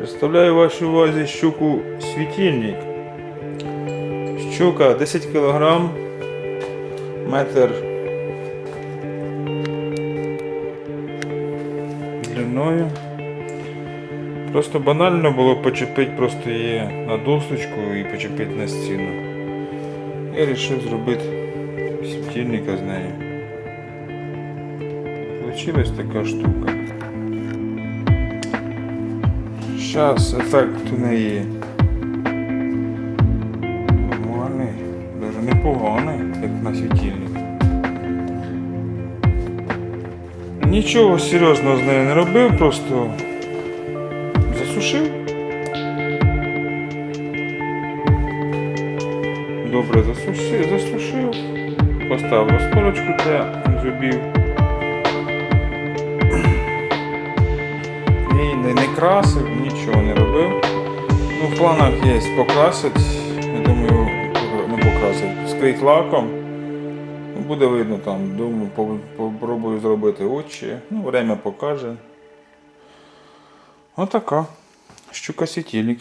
Представляю вашій увазі щуку світильник. Щука 10 кг, метр длиною. Просто банально було почепити просто її на досочку і почепити на стіну. Я вирішив зробити світильника з нею. Получилась така штука. Зараз ефект у неї нормальний, навіть непоганий, як на світильник. Нічого серйозного з нею не робив, просто засушив. Добре засушив, засушив, поставив розпорочку для зубів. Не, не красив, нічого не робив. Ну, в планах є покрасити. Я думаю, не покрасити, скрить лаком. Ну, Буде видно там, думаю, попробую зробити очі. Ну, время покаже. Отака. Щука світильник.